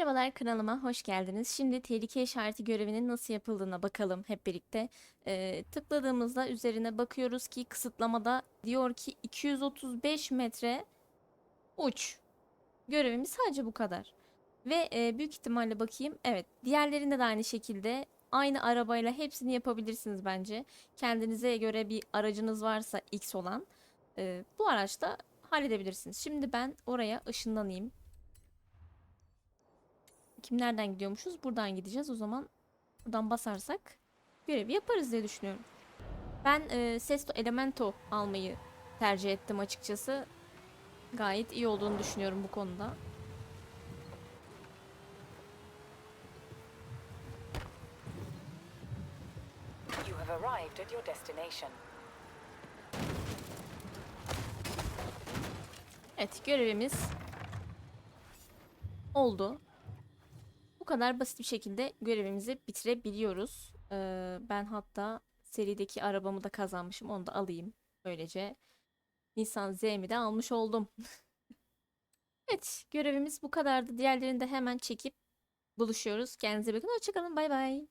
Merhabalar kanalıma hoş geldiniz. Şimdi tehlike işareti görevinin nasıl yapıldığına bakalım hep birlikte. Ee, tıkladığımızda üzerine bakıyoruz ki kısıtlamada diyor ki 235 metre uç. Görevimiz sadece bu kadar. Ve e, büyük ihtimalle bakayım. Evet diğerlerinde de aynı şekilde aynı arabayla hepsini yapabilirsiniz bence. Kendinize göre bir aracınız varsa X olan e, bu araçta halledebilirsiniz. Şimdi ben oraya ışınlanayım. Kim nereden gidiyormuşuz? Buradan gideceğiz. O zaman buradan basarsak görevi yaparız diye düşünüyorum. Ben e, Sesto Elemento almayı tercih ettim açıkçası. Gayet iyi olduğunu düşünüyorum bu konuda. You have arrived at your destination. Evet görevimiz oldu. Kadar basit bir şekilde görevimizi bitirebiliyoruz. Ee, ben hatta serideki arabamı da kazanmışım. Onu da alayım. Böylece Nissan Z'mi de almış oldum. evet görevimiz bu kadardı. Diğerlerini de hemen çekip buluşuyoruz. Kendinize bakın. Hoşçakalın. Bay bay.